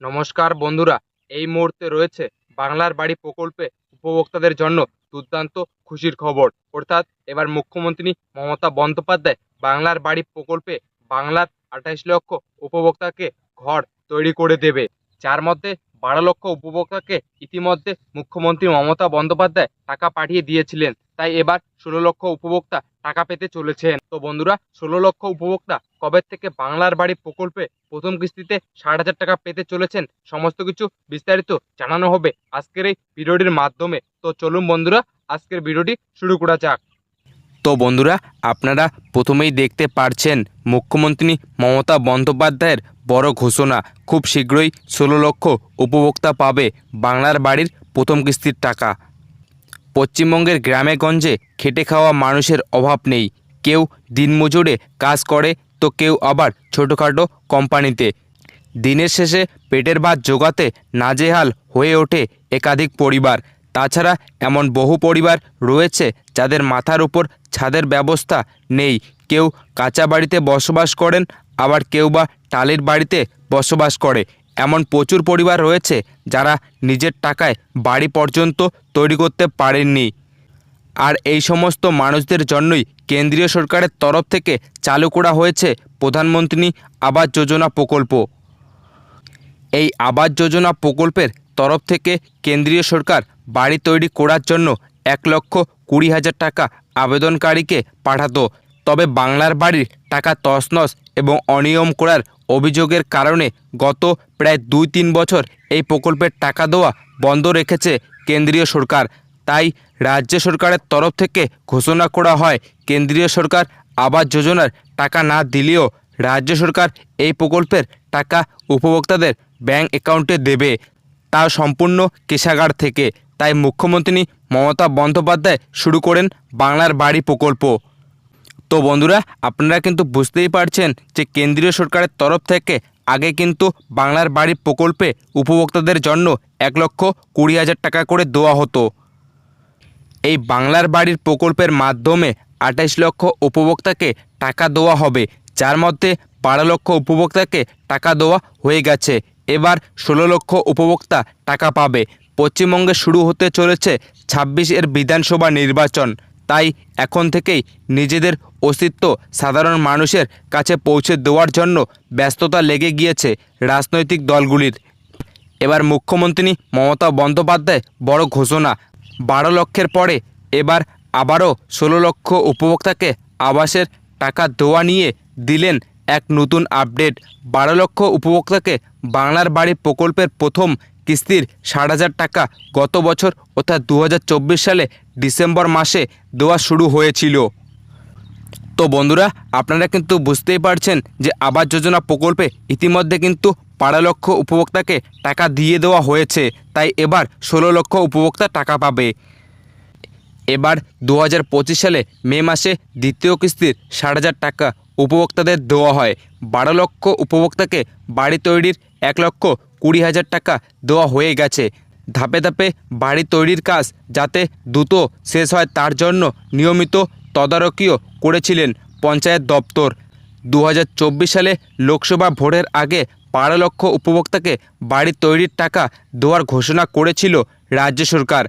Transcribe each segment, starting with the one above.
নমস্কার বন্ধুরা, এই মুহূর্তে রয়েছে বাংলার বাড়ি প্রকল্পে উপভোক্তাদের জন্য দুর্দান্ত খুশির খবর। অর্থাৎ এবার মুখ্যমন্ত্রী মমতা বন্দ্যোপাধ্যায় বাংলার বাড়ি প্রকল্পে বাংলার আঠাইশ লক্ষ উপভোক্তাকে ঘর তৈরি করে দেবে। যার মধ্যে বারো লক্ষ উপভোক্তাকে ইতিমধ্যে মুখ্যমন্ত্রী মমতা বন্দ্যোপাধ্যায় টাকা পাঠিয়ে দিয়েছিলেন। তাই এবার ষোলো লক্ষ উপভোক্তা টাকা পেতে চলেছেন। তো বন্ধুরা, ষোলো লক্ষ উপভোক্তা কবে থেকে বাংলার বাড়ি প্রকল্পে প্রথম কিস্তিতে ষাট হাজার টাকা পেতে চলেছেন সমস্ত কিছু বিস্তারিত জানানো হবে আজকের এই ভিডিওটির মাধ্যমে। তো চলুন বন্ধুরা, আজকের ভিডিওটি শুরু করা যাক। তো বন্ধুরা, আপনারা প্রথমেই দেখতে পারছেন মুখ্যমন্ত্রী মমতা বন্দ্যোপাধ্যায়ের বড় ঘোষণা। খুব শীঘ্রই ষোলো লক্ষ উপভোক্তা পাবে বাংলার বাড়ির প্রথম কিস্তির টাকা। পশ্চিমবঙ্গের গ্রামে গঞ্জে খেটে খাওয়া মানুষের অভাব নেই। কেউ দিনমজুরে কাজ করে, তো কেউ আবার ছোটোখাটো কোম্পানিতে। দিনের শেষে পেটের ভাত জোগাতে নাজেহাল হয়ে ওঠে একাধিক পরিবার। তাছাড়া এমন বহু পরিবার রয়েছে যাদের মাথার উপর ছাদের ব্যবস্থা নেই। কেউ কাঁচা বাড়িতে বসবাস করেন, আবার কেউ বা টালির বাড়িতে বসবাস করে। এমন প্রচুর পরিবার রয়েছে যারা নিজের টাকায় বাড়ি পর্যন্ত তৈরি করতে পারেননি। আর এই সমস্ত মানুষদের জন্যই কেন্দ্রীয় সরকারের তরফ থেকে চালু করা হয়েছে প্রধানমন্ত্রী আবাস যোজনা প্রকল্প। এই আবাস যোজনা প্রকল্পের তরফ থেকে কেন্দ্রীয় সরকার বাড়ি তৈরি করার জন্য এক লক্ষ কুড়ি হাজার টাকা আবেদনকারীকে পাঠাতো। তবে বাংলার বাড়ির টাকা তছনছ এবং অনিয়ম করার অভিযোগের কারণে গত প্রায় দুই তিন বছর এই প্রকল্পের টাকা দেওয়া বন্ধ রেখেছে কেন্দ্রীয় সরকার। তাই রাজ্য সরকারের তরফ থেকে ঘোষণা করা হয়, কেন্দ্রীয় সরকার আবাস যোজনার টাকা না দিলেও রাজ্য সরকার এই প্রকল্পের টাকা উপভোক্তাদের ব্যাংক অ্যাকাউন্টে দেবে। তাও সম্পূর্ণ কেশাগার থেকে। তাই মুখ্যমন্ত্রী মমতা বন্দ্যোপাধ্যায় শুরু করেন বাংলার বাড়ি প্রকল্প। তো বন্ধুরা, আপনারা কিন্তু বুঝতেই পারছেন যে কেন্দ্রীয় সরকারের তরফ থেকে আগে কিন্তু বাংলার বাড়ি প্রকল্পে উপভোক্তাদের জন্য এক লক্ষ কুড়ি হাজার টাকা করে দেওয়া হতো। এই বাংলার বাড়ির প্রকল্পের মাধ্যমে আঠাইশ লক্ষ উপভোক্তাকে টাকা দেওয়া হবে, যার মধ্যে বারো লক্ষ উপভোক্তাকে টাকা দেওয়া হয়ে গেছে। এবার ষোলো লক্ষ উপভোক্তা টাকা পাবে। পশ্চিমবঙ্গে শুরু হতে চলেছে ছাব্বিশ এর বিধানসভা নির্বাচন। তাই এখন থেকেই নিজেদের অস্তিত্ব সাধারণ মানুষের কাছে পৌঁছে দেওয়ার জন্য ব্যস্ততা লেগে গিয়েছে রাজনৈতিক দলগুলির। এবার মুখ্যমন্ত্রী মমতা বন্দ্যোপাধ্যায় বড় ঘোষণা। বারো লক্ষের পরে এবার আবারও ষোলো লক্ষ উপভোক্তাকে আবাসের টাকা দেওয়া নিয়ে দিলেন এক নতুন আপডেট। বারো লক্ষ উপভোক্তাকে বাংলার বাড়ি প্রকল্পের প্রথম কিস্তির ষাট হাজার টাকা গত বছর অর্থাৎ দু হাজার চব্বিশ সালে ডিসেম্বর মাসে দেওয়া শুরু হয়েছিল। তো বন্ধুরা, আপনারা কিন্তু বুঝতেই পারছেন যে আবাস যোজনা প্রকল্পে ইতিমধ্যে কিন্তু বারো লক্ষ উপভোক্তাকে টাকা দিয়ে দেওয়া হয়েছে। তাই এবার ষোলো লক্ষ উপভোক্তা টাকা পাবে। এবার দু হাজার পঁচিশ সালে মে মাসে দ্বিতীয় কিস্তির ষাট হাজার টাকা উপভোক্তাদের দেওয়া হয়। বারো লক্ষ উপভোক্তাকে বাড়ি তৈরির এক লক্ষ কুড়ি হাজার টাকা দেওয়া হয়ে গেছে। ধাপে ধাপে বাড়ি তৈরির কাজ যাতে দ্রুত শেষ হয় তার জন্য নিয়মিত তদারকিও করেছিলেন পঞ্চায়েত দপ্তর। দু হাজার চব্বিশ সালে লোকসভা ভোটের আগে বারো লক্ষ উপভোক্তাকে বাড়ি তৈরির টাকা দেওয়ার ঘোষণা করেছিল রাজ্য সরকার।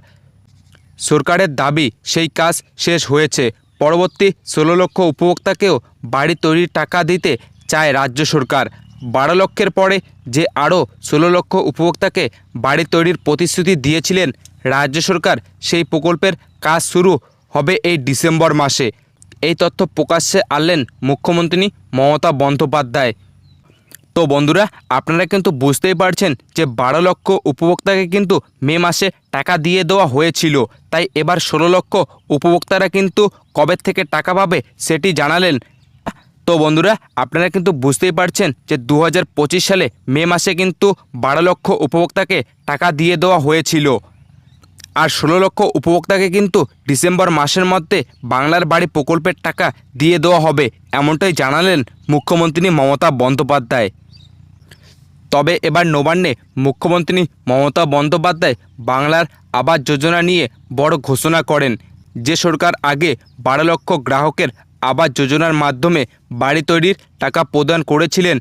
সরকারের দাবি, সেই কাজ শেষ হয়েছে। পরবর্তী ষোলো লক্ষ উপভোক্তাকেও বাড়ি তৈরির টাকা দিতে চায় রাজ্য সরকার। বারো লক্ষের পরে যে আরও ষোলো লক্ষ উপভোক্তাকে বাড়ি তৈরির প্রতিশ্রুতি দিয়েছিলেন রাজ্য সরকার, সেই প্রকল্পের কাজ শুরু হবে এই ডিসেম্বর মাসে। এই তথ্য প্রকাশ্যে আনলেন মুখ্যমন্ত্রী মমতা বন্দ্যোপাধ্যায়। তো বন্ধুরা, আপনারা কিন্তু বুঝতেই পারছেন যে বারো লক্ষ উপভোক্তাকে কিন্তু মে মাসে টাকা দিয়ে দেওয়া হয়েছিল। তাই এবার ষোলো লক্ষ উপভোক্তারা কিন্তু কবে থেকে টাকা পাবে সেটি জানালেন। তো বন্ধুরা, আপনারা কিন্তু বুঝতেই পারছেন যে দু হাজার পঁচিশ সালে মে মাসে কিন্তু বারো লক্ষ উপভোক্তাকে টাকা দিয়ে দেওয়া হয়েছিল। আর ষোলো লক্ষ উপভোক্তাকে কিন্তু ডিসেম্বর মাসের মধ্যে বাংলার বাড়ি প্রকল্পের টাকা দিয়ে দেওয়া হবে, এমনটাই জানালেন মুখ্যমন্ত্রী মমতা বন্দ্যোপাধ্যায়। তবে এবার নবান্নে মুখ্যমন্ত্রী মমতা বন্দ্যোপাধ্যায় বাংলার আবাস যোজনা নিয়ে বড় ঘোষণা করেন। যে সরকার আগে বারো লক্ষ গ্রাহকের আবাস যোজনার মাধ্যমে বাড়ি তৈরির টাকা প্রদান করেছিলেন,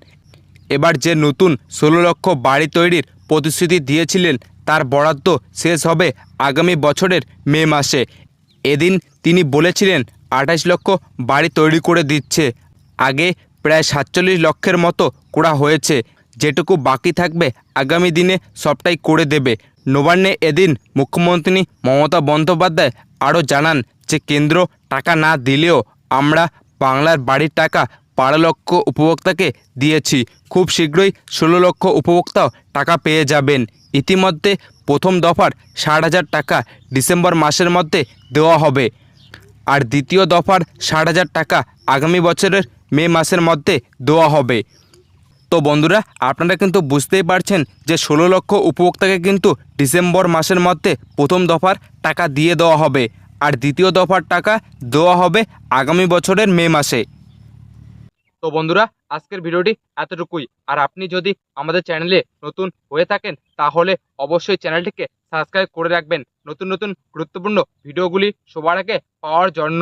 এবার যে নতুন ষোলো লক্ষ বাড়ি তৈরির প্রতিশ্রুতি দিয়েছিলেন তার বরাদ্দ শেষ হবে আগামী বছরের মে মাসে। এদিন তিনি বলেছিলেন, আঠাশ লক্ষ বাড়ি তৈরি করে দিচ্ছে। আগে প্রায় সাতচল্লিশ লক্ষের মতো করা হয়েছে। যেটুকু বাকি থাকবে আগামী দিনে সবটাই করে দেবে। নবান্নে এদিন মুখ্যমন্ত্রী মমতা বন্দ্যোপাধ্যায় আরও জানান যে, কেন্দ্র টাকা না দিলেও আমরা বাংলার বাড়ির টাকা বারো লক্ষ উপভোক্তাকে দিয়েছি। খুব শীঘ্রই ষোলো লক্ষ উপভোক্তাও টাকা পেয়ে যাবেন। ইতিমধ্যে প্রথম দফার ষাট হাজার টাকা ডিসেম্বর মাসের মধ্যে দেওয়া হবে। আর দ্বিতীয় দফার ষাট হাজার টাকা আগামী বছরের মে মাসের মধ্যে দেওয়া হবে। তো বন্ধুরা, আপনারা কিন্তু বুঝতেই পারছেন যে ষোলো লক্ষ উপভোক্তাকে কিন্তু ডিসেম্বর মাসের মধ্যে প্রথম দফার টাকা দিয়ে দেওয়া হবে আর দ্বিতীয় দফার টাকা দেওয়া হবে আগামী বছরের মে মাসে। তো বন্ধুরা, আজকের ভিডিওটি এতটুকুই। আর আপনি যদি আমাদের চ্যানেলে নতুন হয়ে থাকেন, তাহলে অবশ্যই চ্যানেলটিকে সাবস্ক্রাইব করে রাখবেন। নতুন নতুন গুরুত্বপূর্ণ ভিডিওগুলি সবার আগে পাওয়ার জন্য।